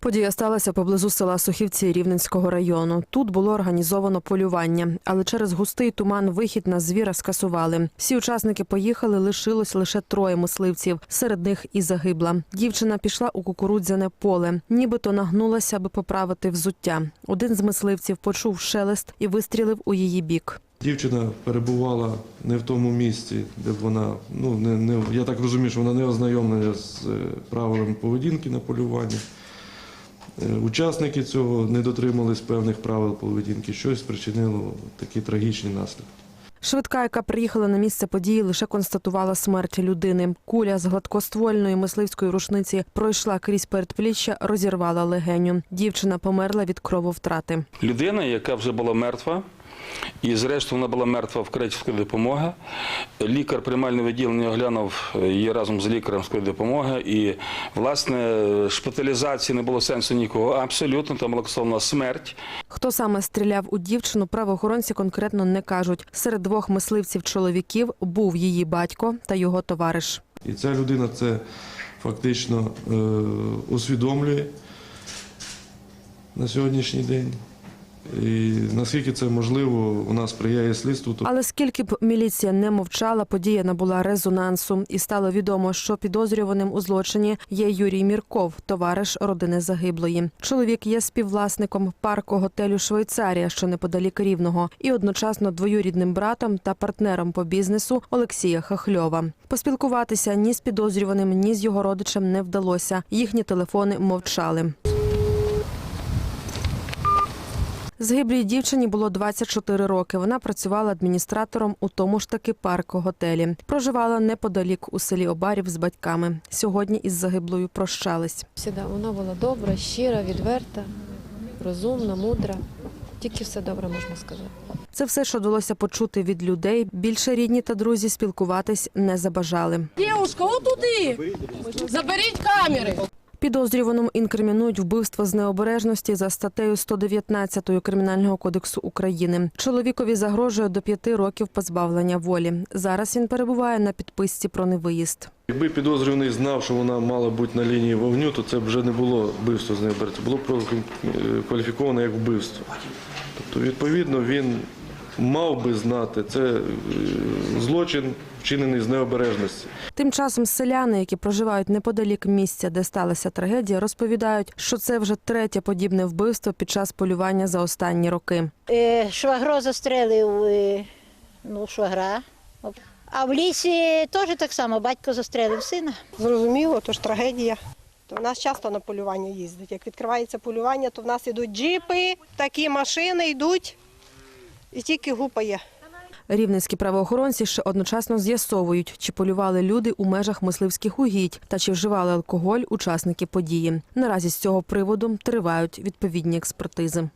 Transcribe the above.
Подія сталася поблизу села Сухівці Рівненського району. Тут було організовано полювання, але через густий туман вихід на звіра скасували. Всі учасники поїхали, лишилось лише троє мисливців. Серед них і загибла. Дівчина пішла у кукурудзяне поле, нібито нагнулася, аби поправити взуття. Один з мисливців почув шелест і вистрілив у її бік. Дівчина перебувала не в тому місці, де б вона, ну не, не я так розумію, що вона не ознайомлена з е, правилами поведінки на полюванні. Е, Учасники цього не дотримались певних правил поведінки, щось спричинило такі трагічні наслідки. Швидка, яка приїхала на місце події, лише констатувала смерть людини. Куля з гладкоствольної мисливської рушниці пройшла крізь передпліччя, розірвала легеню. Дівчина померла від крововтрати. людина, яка вже була мертва, і зрештою вона була мертва в швидкої допомоги. Лікар приймального відділення оглянув її разом з лікарем швидкої допомоги. І, власне, шпиталізації не було сенсу нікого. Абсолютно там була смерть. Хто саме стріляв у дівчину, правоохоронці конкретно не кажуть. Серед двох мисливців чоловіків був її батько та його товариш. І ця людина це фактично е, усвідомлює на сьогоднішній день. І наскільки це можливо, вона сприяє слідству. Тобто Але скільки б міліція не мовчала, подія набула резонансу, і стало відомо, що підозрюваним у злочині є Юрій Мірков, товариш родини загиблої. Чоловік є співвласником парку готелю Швейцарія, що неподалік рівного, і одночасно двоюрідним братом та партнером по бізнесу Олексія Хахльова. Поспілкуватися ні з підозрюваним, ні з його родичем не вдалося. Їхні телефони мовчали. Згиблій дівчині було 24 роки. Вона працювала адміністратором у тому ж таки парку готелі. Проживала неподалік у селі Обарів з батьками. Сьогодні із загиблою прощались. Всіда вона була добра, щира, відверта, розумна, мудра. Тільки все добре можна сказати. Це все, що вдалося почути від людей. Більше рідні та друзі спілкуватись не забажали. Дівушка, отуди! Заберіть камери! Підозрюваному інкримінують вбивство з необережності за статтею 119 Кримінального кодексу України. Чоловікові загрожує до п'яти років позбавлення волі. Зараз він перебуває на підписці про невиїзд. Якби підозрюваний знав, що вона мала бути на лінії вогню, то це вже не було вбивство з. Це було е, кваліфіковано як вбивство. Тобто, відповідно, він мав би знати, це е, злочин, вчинений з необережності. Тим часом селяни, які проживають неподалік місця, де сталася трагедія, розповідають, що це вже третє подібне вбивство під час полювання за останні роки. Е, Швагро застрелив е, ну, швагра. А в лісі теж так само батько застрелив сина. Зрозуміло, то ж трагедія. То в нас часто на полювання їздять. Як відкривається полювання, то в нас ідуть джипи, такі машини йдуть і тільки гупає. Рівненські правоохоронці ще одночасно з'ясовують, чи полювали люди у межах мисливських угідь та чи вживали алкоголь учасники події. Наразі з цього приводу тривають відповідні експертизи.